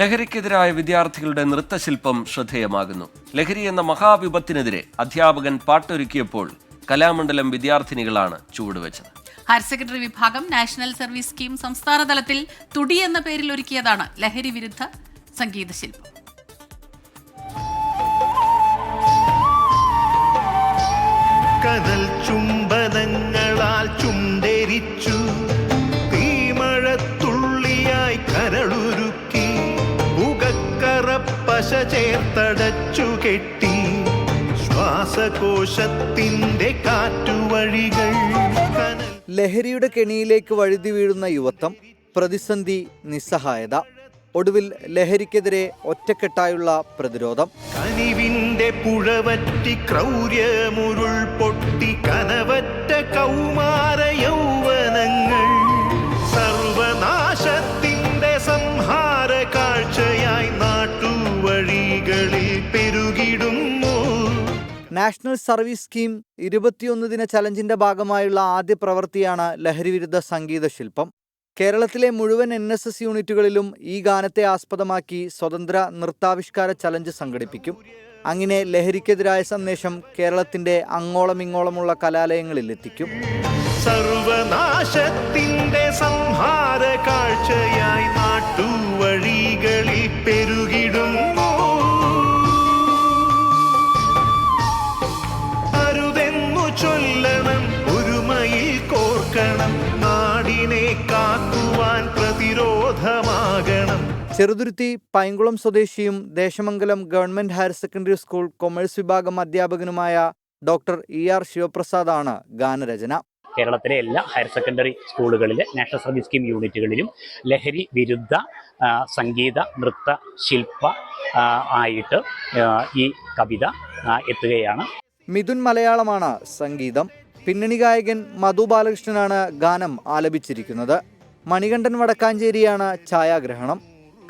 ലഹരിക്കെതിരായ വിദ്യാർത്ഥികളുടെ നൃത്തശില്പം ശ്രദ്ധേയമാകുന്നു. ലഹരി എന്ന മഹാവിപത്തിനെതിരെ അധ്യാപകൻ പാട്ടൊരുക്കിയപ്പോൾ കലാമണ്ഡലം വിദ്യാർത്ഥിനികളാണ് ചുവടുവെച്ചത്. ഹയർ സെക്കൻഡറി വിഭാഗം നാഷണൽ സർവീസ് സ്കീം സംസ്ഥാന തലത്തിൽ തുടി എന്ന പേരിൽ ഒരുക്കിയതാണ് ലഹരി വിരുദ്ധ സംഗീത ശില്പം കനൽ ചുംബനങ്ങളാൽ ചുണ്ടരിച്ചു മുഖക്കറപ്പശ ചേർത്തടച്ചു കെട്ടി. ശ്വാസകോശത്തിന്റെ കാറ്റുവഴികൾ ലഹരിയുടെ കെണിയിലേക്ക് വഴുതി വീഴുന്ന യുവത്വം പ്രതിസന്ധി നിസ്സഹായത. ഒടുവിൽ ലഹരിക്കെതിരെ ഒറ്റക്കെട്ടായുള്ള പ്രതിരോധം. കനിവിന്റെ പുഴവറ്റി ക്രൗര്യമുരുൾ പൊട്ടി നാഷണൽ സർവീസ് സ്കീം ഇരുപത്തിയൊന്ന് ദിന ചലഞ്ചിന്റെ ഭാഗമായുള്ള ആദ്യ പ്രവൃത്തിയാണ് ലഹരിവിരുദ്ധ സംഗീത ശില്പം. കേരളത്തിലെ മുഴുവൻ എൻ എസ് എസ് യൂണിറ്റുകളിലും ഈ ഗാനത്തെ ആസ്പദമാക്കി സ്വതന്ത്ര നൃത്താവിഷ്കാര ചലഞ്ച് സംഘടിപ്പിക്കും. അങ്ങനെ ലഹരിക്കെതിരായ സന്ദേശം കേരളത്തിന്റെ അങ്ങോളം ഇങ്ങോളമുള്ള കലാലയങ്ങളിൽ എത്തിക്കും. സർവനാശത്തിന്റെ സംഹാര കാഴ്ചയായി നാട്ടുവഴികളിൽ കോർക്കണം നാടിനെ കാക്കുവാൻ പ്രതിരോധമാകണം. ചെറുതുരുത്തി പൈങ്കുളം സ്വദേശിയും Desamangalam government higher secondary school commerce വിഭാഗം അധ്യാപകനുമായ ഡോക്ടർ ഇ ആർ ശിവപ്രസാദാണ് ഗാനരചന. കേരളത്തിലെ എല്ലാ ഹയർ സെക്കൻഡറി സ്കൂളുകളിലെ നാഷണൽ സർവീസ് സ്കീം യൂണിറ്റുകളിലും ലഹരി വിരുദ്ധ സംഗീത നൃത്ത ശില്പ ആയിട്ട് ഈ കവിത എത്തുകയാണ്. മിഥുൻ മലയാളമാണ് സംഗീതം. പിന്നണി ഗായകൻ മധു ബാലകൃഷ്ണനാണ് ഗാനം ആലപിച്ചിരിക്കുന്നത്. മണികണ്ഠൻ വടക്കാഞ്ചേരിയാണ് ഛായാഗ്രഹണം.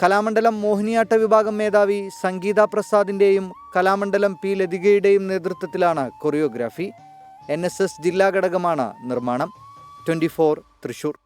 കലാമണ്ഡലം മോഹിനിയാട്ട വിഭാഗം മേധാവി സംഗീത പ്രസാദിന്റെയും കലാമണ്ഡലം പി ലതികയുടെയും നേതൃത്വത്തിലാണ് കൊറിയോഗ്രാഫി. എൻ ജില്ലാ ഘടകമാണ് നിർമ്മാണം. ട്വന്റി തൃശൂർ.